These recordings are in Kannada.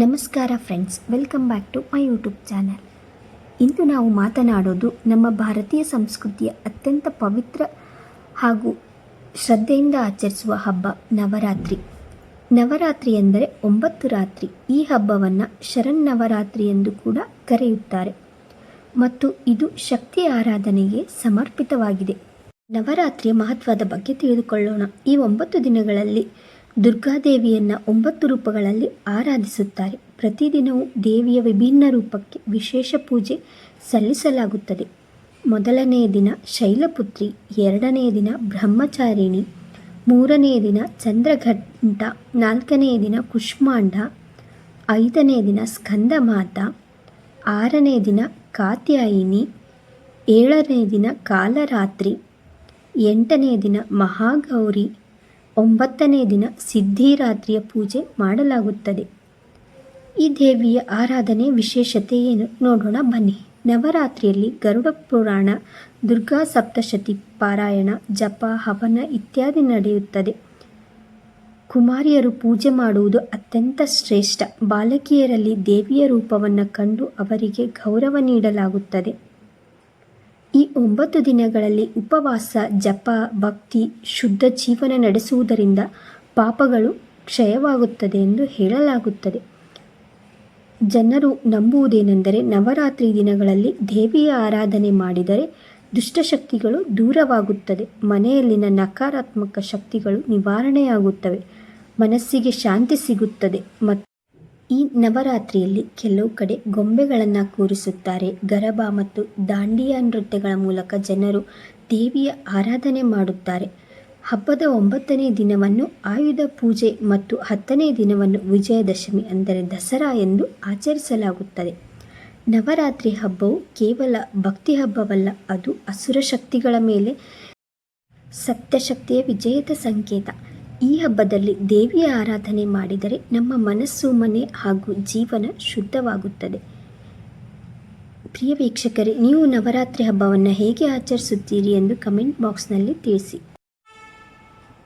ನಮಸ್ಕಾರ friends welcome back to my YouTube channel ಇಂದು ನಾವು ಮಾತನಾಡೋದು ನಮ್ಮ ಭಾರತೀಯ ಸಂಸ್ಕೃತಿಯ ಅತ್ಯಂತ ಪವಿತ್ರ ಹಾಗೂ ಶ್ರದ್ಧೆಯಿಂದ ಆಚರಿಸುವ ಹಬ್ಬ ನವರಾತ್ರಿ. ನವರಾತ್ರಿ ಎಂದರೆ ಒಂಬತ್ತು ರಾತ್ರಿ. ಈ ಹಬ್ಬವನ್ನು ಶರನ್ನವರಾತ್ರಿ ಎಂದು ಕೂಡ ಕರೆಯುತ್ತಾರೆ. ಮತ್ತು ಇದು ಶಕ್ತಿ ಆರಾಧನೆಗೆ ಸಮರ್ಪಿತವಾಗಿದೆ. ನವರಾತ್ರಿಯ ಮಹತ್ವದ ಬಗ್ಗೆ ತಿಳಿದುಕೊಳ್ಳೋಣ. ಈ ಒಂಬತ್ತು ದಿನಗಳಲ್ಲಿ ದುರ್ಗಾದೇವಿಯನ್ನು ಒಂಬತ್ತು ರೂಪಗಳಲ್ಲಿ ಆರಾಧಿಸುತ್ತಾರೆ. ಪ್ರತಿದಿನವೂ ದೇವಿಯ ವಿಭಿನ್ನ ರೂಪಕ್ಕೆ ವಿಶೇಷ ಪೂಜೆ ಸಲ್ಲಿಸಲಾಗುತ್ತದೆ. ಮೊದಲನೆಯ ದಿನ ಶೈಲಪುತ್ರಿ, ಎರಡನೆಯ ದಿನ ಬ್ರಹ್ಮಚಾರಿಣಿ, ಮೂರನೆಯ ದಿನ ಚಂದ್ರಘಂಟ, ನಾಲ್ಕನೆಯ ದಿನ ಕುಷ್ಮಾಂಡ, ಐದನೆಯ ದಿನ ಸ್ಕಂದಮಾತ ಆರನೇ ದಿನ ಕಾತ್ಯಾಯಿನಿ ಏಳನೇ ದಿನ ಕಾಲರಾತ್ರಿ ಎಂಟನೇ ದಿನ ಮಹಾಗೌರಿ ಒಂಬತ್ತನೇ ದಿನ ಸಿದ್ಧಿರಾತ್ರಿಯ ಪೂಜೆ ಮಾಡಲಾಗುತ್ತದೆ. ಈ ದೇವಿಯ ಆರಾಧನೆ ವಿಶೇಷತೆ ಏನು? ನೋಡೋಣ, ಬನ್ನಿ. ನವರಾತ್ರಿಯಲ್ಲಿ ಗರುಡ ಪುರಾಣ, ದುರ್ಗಾ ಸಪ್ತಶತಿ ಪಾರಾಯಣ, ಜಪ, ಹವನ ಇತ್ಯಾದಿ ನಡೆಯುತ್ತದೆ. ಕುಮಾರಿಯರು ಪೂಜೆ ಮಾಡುವುದು ಅತ್ಯಂತ ಶ್ರೇಷ್ಠ. ಬಾಲಕಿಯರಲ್ಲಿ ದೇವಿಯ ರೂಪವನ್ನು ಕಂಡು ಅವರಿಗೆ ಗೌರವ ನೀಡಲಾಗುತ್ತದೆ. ಈ ಒಂಬತ್ತು ದಿನಗಳಲ್ಲಿ ಉಪವಾಸ, ಜಪ, ಭಕ್ತಿ, ಶುದ್ಧ ಜೀವನ ನಡೆಸುವುದರಿಂದ ಪಾಪಗಳು ಕ್ಷಯವಾಗುತ್ತದೆ ಎಂದು ಹೇಳಲಾಗುತ್ತದೆ. ಜನರು ನಂಬುವುದೇನೆಂದರೆ ನವರಾತ್ರಿ ದಿನಗಳಲ್ಲಿ ದೇವಿಯ ಆರಾಧನೆ ಮಾಡಿದರೆ ದುಷ್ಟಶಕ್ತಿಗಳು ದೂರವಾಗುತ್ತದೆ. ಮನೆಯಲ್ಲಿನ ನಕಾರಾತ್ಮಕ ಶಕ್ತಿಗಳು ನಿವಾರಣೆಯಾಗುತ್ತವೆ. ಮನಸ್ಸಿಗೆ ಶಾಂತಿ ಸಿಗುತ್ತದೆ ಮತ್ತು ಈ ನವರಾತ್ರಿಯಲ್ಲಿ ಕೆಲವು ಕಡೆ ಗೊಂಬೆಗಳನ್ನು ಕೂರಿಸುತ್ತಾರೆ. ಗರಬಾ ಮತ್ತು ದಾಂಡಿಯಾ ನೃತ್ಯಗಳ ಮೂಲಕ ಜನರು ದೇವಿಯ ಆರಾಧನೆ ಮಾಡುತ್ತಾರೆ. ಹಬ್ಬದ ಒಂಬತ್ತನೇ ದಿನವನ್ನು ಆಯುಧ ಪೂಜೆ ಮತ್ತು ಹತ್ತನೇ ದಿನವನ್ನು ವಿಜಯದಶಮಿ ಅಂದರೆ ದಸರಾ ಎಂದು ಆಚರಿಸಲಾಗುತ್ತದೆ. ನವರಾತ್ರಿ ಹಬ್ಬವು ಕೇವಲ ಭಕ್ತಿ ಹಬ್ಬವಲ್ಲ, ಅದು ಅಸುರ ಶಕ್ತಿಗಳ ಮೇಲೆ ಸತ್ಯಶಕ್ತಿಯ ವಿಜಯದ ಸಂಕೇತ. ಈ ಹಬ್ಬದಲ್ಲಿ ದೇವಿಯ ಆರಾಧನೆ ಮಾಡಿದರೆ ನಮ್ಮ ಮನಸ್ಸು, ಮನೆ ಹಾಗೂ ಜೀವನ ಶುದ್ಧವಾಗುತ್ತದೆ. ಪ್ರಿಯ ವೀಕ್ಷಕರೇ, ನೀವು ನವರಾತ್ರಿ ಹಬ್ಬವನ್ನು ಹೇಗೆ ಆಚರಿಸುತ್ತೀರಿ ಎಂದು ಕಮೆಂಟ್ ಬಾಕ್ಸ್ನಲ್ಲಿ ತಿಳಿಸಿ.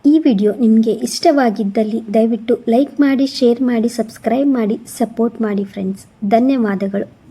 ಈ ವಿಡಿಯೋ ನಿಮಗೆ ಇಷ್ಟವಾಗಿದ್ದಲ್ಲಿ ದಯವಿಟ್ಟು ಲೈಕ್ ಮಾಡಿ, ಶೇರ್ ಮಾಡಿ, ಸಬ್ಸ್ಕ್ರೈಬ್ ಮಾಡಿ, ಸಪೋರ್ಟ್ ಮಾಡಿ ಫ್ರೆಂಡ್ಸ್. ಧನ್ಯವಾದಗಳು.